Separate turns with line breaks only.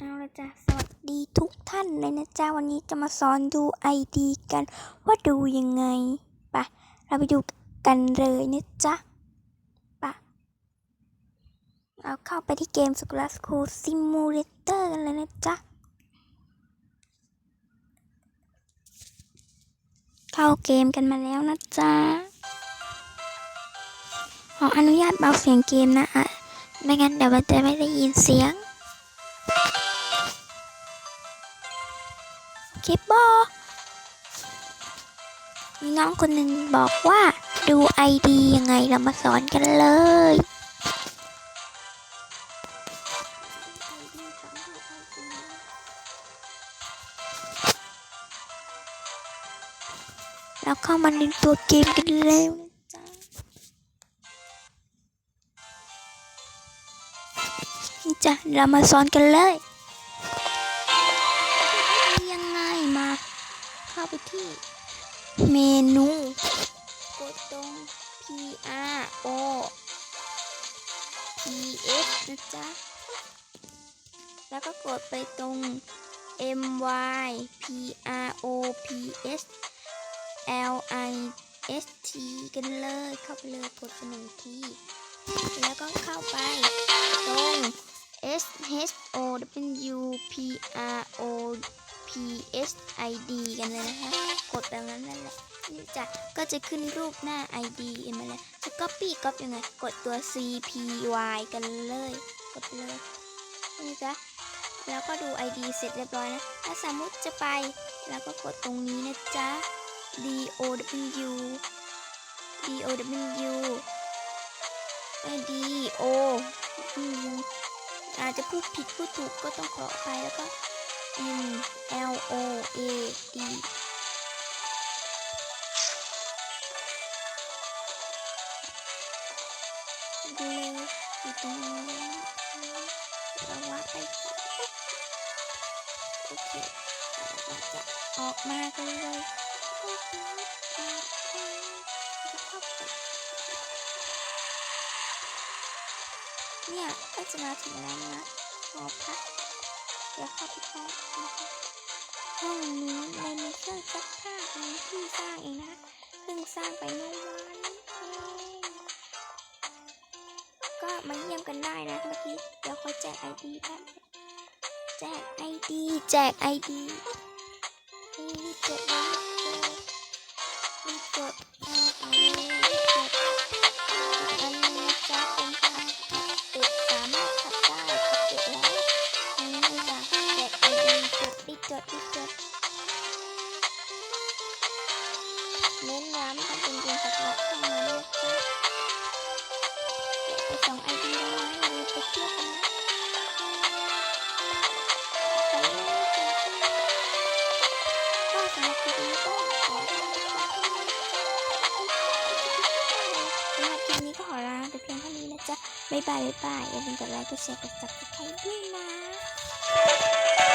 เอาละจ้ะสวัสดีทุกท่านเลยนะจ๊ะวันนี้จะมาสอนดูไอดีกันว่าดูยังไงปะเราไปดูกันเลยนะจ๊ะปะเอาเข้าไปที่เกมสกุลสคูซิมูเลเตอร์กันเลยนะจ๊ะเข้าเกมกันมาแล้วนะจ๊ะขออนุญาตเบาเสียงเกมนะอะไม่งั้นเดี๋ยวมันจะไม่ได้ยินเสียง คลิปบอมีน้องคนหนึ่งบอกว่าดูไอดียังไงเรามาสอนกันเลยเราเข้ามาในตัวเกมกันแล้วจ๊ะจ้ะเรามาสอนกันเลย เข้าไปที่ เมนู กดตรง P R O P S นะจ๊ะ แล้วก็กดไปตรง M Y P R O P S L I S T กันเลย เข้าไปเลยกดไปหนึ่งที แล้วก็เข้าไปตรง S H O W P R O P S I D กันเลยนะคะ กดแบบนั้นนั่นแหละนี่จ้ะก็จะขึ้นรูปหน้า ID เห็นไหมล่ะจะ copy ก๊อปยังไง กดตัว C P Y กันเลย กดไปเลยนี่จ้ะแล้วก็ดู ID เสร็จเรียบร้อยนะ ถ้าสมมติจะไป แล้วก็กดตรงนี้นะจ๊ะ D O W D O W เอ้ย D O W อาจจะพูดผิดพูดถูกก็ต้องขออภัยแล้วก็ M L O A D ดูเลยอยู่ตรงนี้เราว่าไปโอเคเราจะออกมากันเลยเนี่ยก็จะมาถึงแล้วนะหอพัก ดี๋ยวเข้าไปห้องนะคะห้องนี้ในมีเครื่องซักผ้าอันที่สร้างเองนะเพิ่งสร้างไปเมื่อวานก็มาเยี่ยมกันได้นะเมื่อกี้เดี๋ยวเขาแจกไอดีแป๊บแจกไอดีแจกไอดีนี่จดเลยนี่จดเอาเอ จดดิจดดิจดเน้นย้ำทำเป็นจริงสักหน่อยเท่านั้นนะจ๊ะไปสองไอดีแล้วนะอย่าลืมไปเที่ยวกันนะไปเลยก็สำหรับคลิปนี้ก็ขอลาไอนสำหรับคลิปนี้ก็ขอลาไปเพียงเท่านี้นะจ๊ะบ๊ายบายบ๊ายบายอย่าลืมกดไลค์กดแชร์กด subscribe ด้วยนะ